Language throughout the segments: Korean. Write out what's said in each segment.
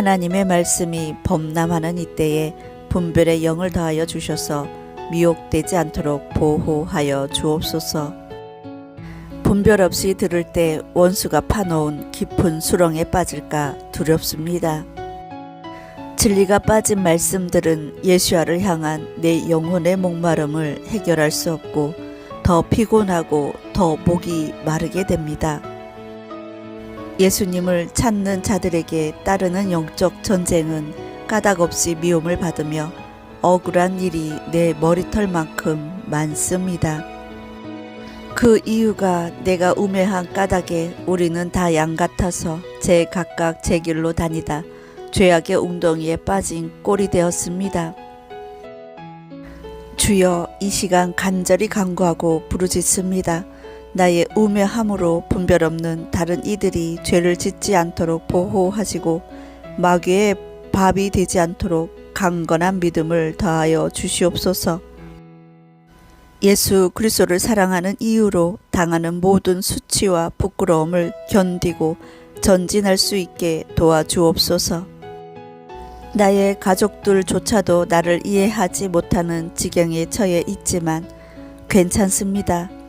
하나님의 말씀이 범람하는 이때에 분별의 영을 더하여 주셔서 미혹되지 않도록 보호하여 주옵소서. 분별 없이 들을 때 원수가 파놓은 깊은 수렁에 빠질까 두렵습니다. 진리가 빠진 말씀들은 예수와를 향한 내 영혼의 목마름을 해결할 수 없고 더 피곤하고 더 목이 마르게 됩니다. 예수님을 찾는 자들에게 따르는 영적 전쟁은 까닭없이 미움을 받으며 억울한 일이 내 머리털만큼 많습니다. 그 이유가 내가 우매한 까닭에 우리는 다 양 같아서 제 각각 제 길로 다니다 죄악의 웅덩이에 빠진 꼴이 되었습니다. 주여 이 시간 간절히 간구하고 부르짖습니다. 나의 우매함으로 분별 없는 다른 이들이 죄를 짓지 않도록 보호하시고 마귀의 밥이 되지 않도록 강건한 믿음을 더하여 주시옵소서. 예수 그리스도를 사랑하는 이유로 당하는 모든 수치와 부끄러움을 견디고 전진할 수 있게 도와주옵소서. 나의 가족들조차도 나를 이해하지 못하는 지경에 처해 있지만 괜찮습니다.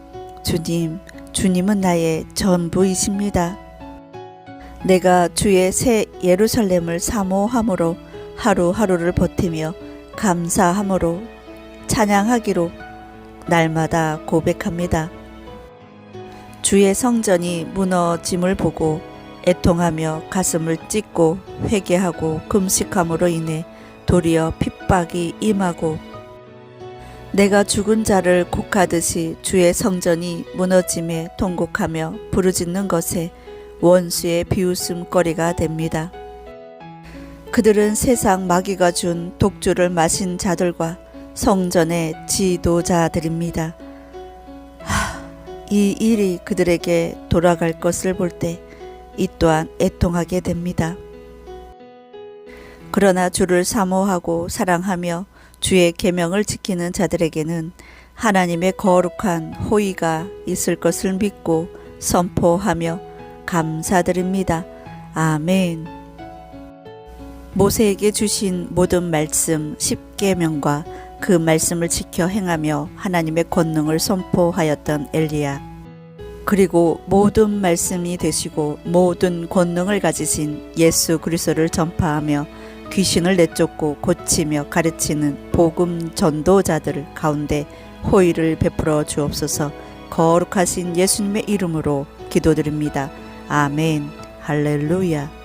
주님, 주님은 나의 전부이십니다. 내가 주의 새 예루살렘을 사모함으로 하루하루를 버티며 감사함으로 찬양하기로 날마다 고백합니다. 주의 성전이 무너짐을 보고 애통하며 가슴을 찢고 회개하고 금식함으로 인해 도리어 핍박이 임하고 내가 죽은 자를 곡하듯이 주의 성전이 무너짐에 통곡하며 부르짖는 것에 원수의 비웃음거리가 됩니다. 그들은 세상 마귀가 준 독주를 마신 자들과 성전의 지도자들입니다. 하, 이 일이 그들에게 돌아갈 것을 볼 때 이 또한 애통하게 됩니다. 그러나 주를 사모하고 사랑하며 주의 계명을 지키는 자들에게는 하나님의 거룩한 호의가 있을 것을 믿고 선포하며 감사드립니다. 아멘. 모세에게 주신 모든 말씀 10계명과 그 말씀을 지켜 행하며 하나님의 권능을 선포하였던 엘리야. 그리고 모든 말씀이 되시고 모든 권능을 가지신 예수 그리스도를 전파하며 귀신을 내쫓고 고치며 가르치는 복음 전도자들 가운데 호의를 베풀어 주옵소서 거룩하신 예수님의 이름으로 기도드립니다. 아멘. 할렐루야.